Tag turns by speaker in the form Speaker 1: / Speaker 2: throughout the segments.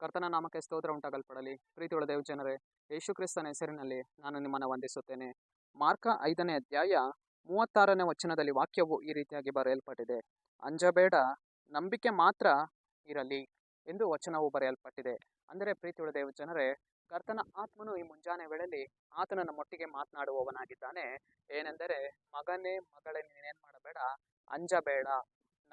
Speaker 1: ಕರ್ತನ ನಾಮಕ್ಕೆ ಸ್ತೋತ್ರ ಉಂಟಾಗಲ್ಪಡಲಿ. ಪ್ರೀತಿಯುಳ್ಳ ದೇವ ಜನರೇ, ಯೇಸು ಕ್ರಿಸ್ತನ ಹೆಸರಿನಲ್ಲಿ ನಾನು ನಿಮ್ಮನ್ನು ವಂದಿಸುತ್ತೇನೆ. ಮಾರ್ಕ ಐದನೇ ಅಧ್ಯಾಯ ಮೂವತ್ತಾರನೇ ವಚನದಲ್ಲಿ ವಾಕ್ಯವು ಈ ರೀತಿಯಾಗಿ ಬರೆಯಲ್ಪಟ್ಟಿದೆ. ಅಂಜಬೇಡ, ನಂಬಿಕೆ ಮಾತ್ರ ಇರಲಿ ಎಂದು ವಚನವು ಬರೆಯಲ್ಪಟ್ಟಿದೆ. ಅಂದರೆ ಪ್ರೀತಿಯುಳ್ಳ ದೇವ ಜನರೇ, ಕರ್ತನ ಆತ್ಮನು ಈ ಮುಂಜಾನೆ ವೇಳೆಯಲ್ಲಿ ಆತನ ನಮ್ಮೊಟ್ಟಿಗೆ ಮಾತನಾಡುವವನಾಗಿದ್ದಾನೆ. ಏನೆಂದರೆ, ಮಗನೇ ಮಗಳೇ, ನೀನೇನ್ ಮಾಡಬೇಡ? ಅಂಜಬೇಡ,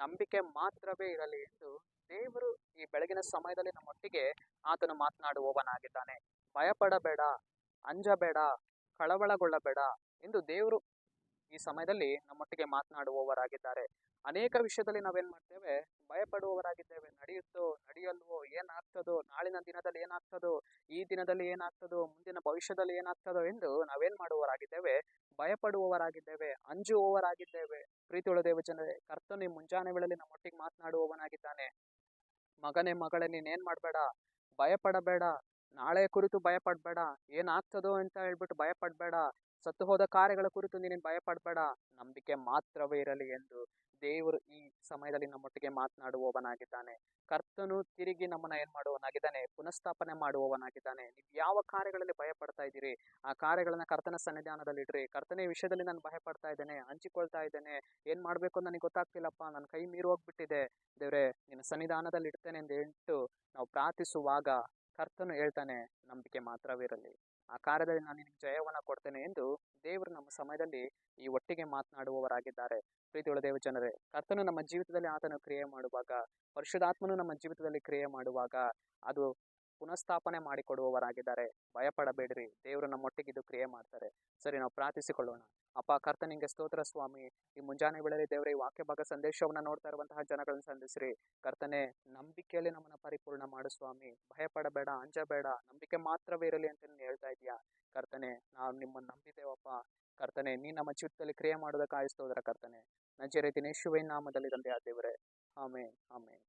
Speaker 1: ನಂಬಿಕೆ ಮಾತ್ರವೇ ಇರಲಿ ಎಂದು ದೇವರು ಬೆಳಗಿನ ಸಮಯದಲ್ಲಿ ನಮ್ಮೊಟ್ಟಿಗೆ ಆತನು ಮಾತನಾಡುವವನಾಗಿದ್ದಾನೆ ಭಯಪಡಬೇಡ, ಅಂಜಬೇಡ, ಕಳವಳಗೊಳ್ಳಬೇಡ ಎಂದು ದೇವರು ಈ ಸಮಯದಲ್ಲಿ ನಮ್ಮೊಟ್ಟಿಗೆ ಮಾತನಾಡುವವರಾಗಿದ್ದಾರೆ. ಅನೇಕ ವಿಷಯದಲ್ಲಿ ನಾವೇನ್ ಮಾಡ್ತೇವೆ? ಭಯಪಡುವವರಾಗಿದ್ದೇವೆ. ನಡೆಯುತ್ತೋ, ನಡೆಯಲ್ವೋ, ಏನಾಗ್ತದೋ, ನಾಳಿನ ದಿನದಲ್ಲಿ ಏನಾಗ್ತದೋ, ಈ ದಿನದಲ್ಲಿ ಏನಾಗ್ತದೋ, ಮುಂದಿನ ಭವಿಷ್ಯದಲ್ಲಿ ಏನಾಗ್ತದೋ ಎಂದು ನಾವೇನ್ ಮಾಡುವವರಾಗಿದ್ದೇವೆ? ಭಯಪಡುವವರಾಗಿದ್ದೇವೆ, ಅಂಜುವವರಾಗಿದ್ದೇವೆ. ಪ್ರೀತಿಯುಳ್ಳ ದೇವ ಜನರೇ ಕರ್ತನು ಮುಂಜಾನೆ ವೇಳೆಯಲ್ಲಿ ನಮ್ಮೊಟ್ಟಿಗೆ ಮಾತನಾಡುವವನಾಗಿದ್ದಾನೆ. ಮಗನೇ ಮಗಳೇ ನೀನೇನ್ ಮಾಡಬೇಡ? ಭಯಪಡಬೇಡ. ನಾಳೆ ಕುರಿತು ಭಯಪಡಬೇಡ. ಏನಾಗ್ತದೋ ಅಂತ ಹೇಳ್ಬಿಟ್ಟು ಭಯಪಡಬೇಡ. ಸತ್ತು ಹೋದ ಕಾರ್ಯಗಳ ಕುರಿತು ನೀನೇನು ಭಯಪಡಬೇಡ. ನಂಬಿಕೆ ಮಾತ್ರವೇ ಇರಲಿ ಎಂದು ದೇವರು ಈ ಸಮಯದಲ್ಲಿ ನಮ್ಮೊಟ್ಟಿಗೆ ಮಾತನಾಡುವವನಾಗಿದ್ದಾನೆ. ಕರ್ತನು ತಿರುಗಿ ನಮ್ಮನ್ನ ಏನ್ ಮಾಡುವವನಾಗಿದ್ದಾನೆ? ಪುನಃಸ್ಥಾಪನೆ ಮಾಡುವವನಾಗಿದ್ದಾನೆ. ನೀವು ಯಾವ ಕಾರ್ಯಗಳಲ್ಲಿ ಭಯಪಡ್ತಾ ಇದ್ದೀರಿ? ಆ ಕಾರ್ಯಗಳನ್ನ ಕರ್ತನ ಸನ್ನಿಧಾನದಲ್ಲಿ ಇಡ್ರಿ ಕರ್ತನೇ ವಿಷಯದಲ್ಲಿ ನಾನು ಭಯಪಡ್ತಾ ಇದ್ದೇನೆ, ಹಂಚಿಕೊಳ್ತಾ ಇದ್ದೇನೆ. ಏನ್ ಮಾಡ್ಬೇಕು ಅಂತ ನನಗೆ ಗೊತ್ತಾಗ್ತಿಲ್ಲಪ್ಪ. ನನ್ನ ಕೈ ಮೀರಿ ಹೋಗ್ಬಿಟ್ಟಿದೆ. ದೇವ್ರೆ, ನಿನ್ನ ಸನ್ನಿಧಾನದಲ್ಲಿ ಇಡ್ತೇನೆ ಎಂದು ಹೇಳ್ತು ನಾವು ಪ್ರಾರ್ಥಿಸುವಾಗ ಕರ್ತನು ಹೇಳ್ತಾನೆ, ನಂಬಿಕೆ ಮಾತ್ರವಿರಲಿ ಆ ಕಾರ್ಯದಲ್ಲಿ ನಾನು ನಿನಗೆ ಜಯವನ್ನು ಕೊಡ್ತೇನೆ ಎಂದು ದೇವರು ನಮ್ಮ ಸಮಯದಲ್ಲಿ ಈ ಒಟ್ಟಿಗೆ ಮಾತನಾಡುವವರಾಗಿದ್ದಾರೆ. ಪ್ರೀತಿಯುಳ್ಳ ದೇವ ಜನರೇ, ಕರ್ತನು ನಮ್ಮ ಜೀವಿತದಲ್ಲಿ ಆತನು ಕ್ರಿಯೆ ಮಾಡುವಾಗ, ಪರಿಶುದ್ಧಾತ್ಮನು ನಮ್ಮ ಜೀವಿತದಲ್ಲಿ ಕ್ರಿಯೆ ಮಾಡುವಾಗ ಅದು ಪುನಃಸ್ಥಾಪನೆ ಮಾಡಿಕೊಡುವವರಾಗಿದ್ದಾರೆ. ಭಯಪಡಬೇಡ್ರಿ. ದೇವರು ನಮ್ಮೊಟ್ಟಿಗೆ ಇದು ಕ್ರಿಯೆ ಮಾಡ್ತಾರೆ. ಸರಿ, ನಾವು ಪ್ರಾರ್ಥಿಸಿಕೊಳ್ಳೋಣ. ಅಪ್ಪ, ಕರ್ತ ನಿಂಗೆ ಸ್ತೋತ್ರ ಸ್ವಾಮಿ. ಈ ಮುಂಜಾನೆ ವೇಳೆಯಲ್ಲಿ ದೇವರ, ಈ ವಾಕ್ಯ ಭಾಗ ಸಂದೇಶವನ್ನು ನೋಡ್ತಾ ಇರುವಂತಹ ಜನಗಳನ್ನ ಸಂಧಿಸ್ರಿ. ಕರ್ತನೆ, ನಂಬಿಕೆಯಲ್ಲಿ ನಮ್ಮನ್ನ ಪರಿಪೂರ್ಣ ಮಾಡು ಸ್ವಾಮಿ. ಭಯಪಡಬೇಡ, ಅಂಜಬೇಡ. ನಂಬಿಕೆ ಮಾತ್ರವೇ ಇರಲಿ ಅಂತ ನೀನು ಹೇಳ್ತಾ ಇದೀಯಾ ಕರ್ತನೆ ನಾವು ನಿಮ್ಮನ್ನು ನಂಬಿದ್ದೇವಪ್ಪ. ಕರ್ತನೆ ನೀ ನಮ್ಮ ಚಿತ್ತದಲ್ಲಿ ಕ್ರಿಯೆ ಮಾಡೋದಕ್ಕೆ ಆಯಿಸ್ತೋದ್ರ ಕರ್ತನೆ. ನಜರೇತಿನ ಯೇಸುವಿನ ನಾಮದಲ್ಲಿ ತಂದೆ ಆ ದೇವರೇ. ಆಮೇನ್ ಆಮೇನ್.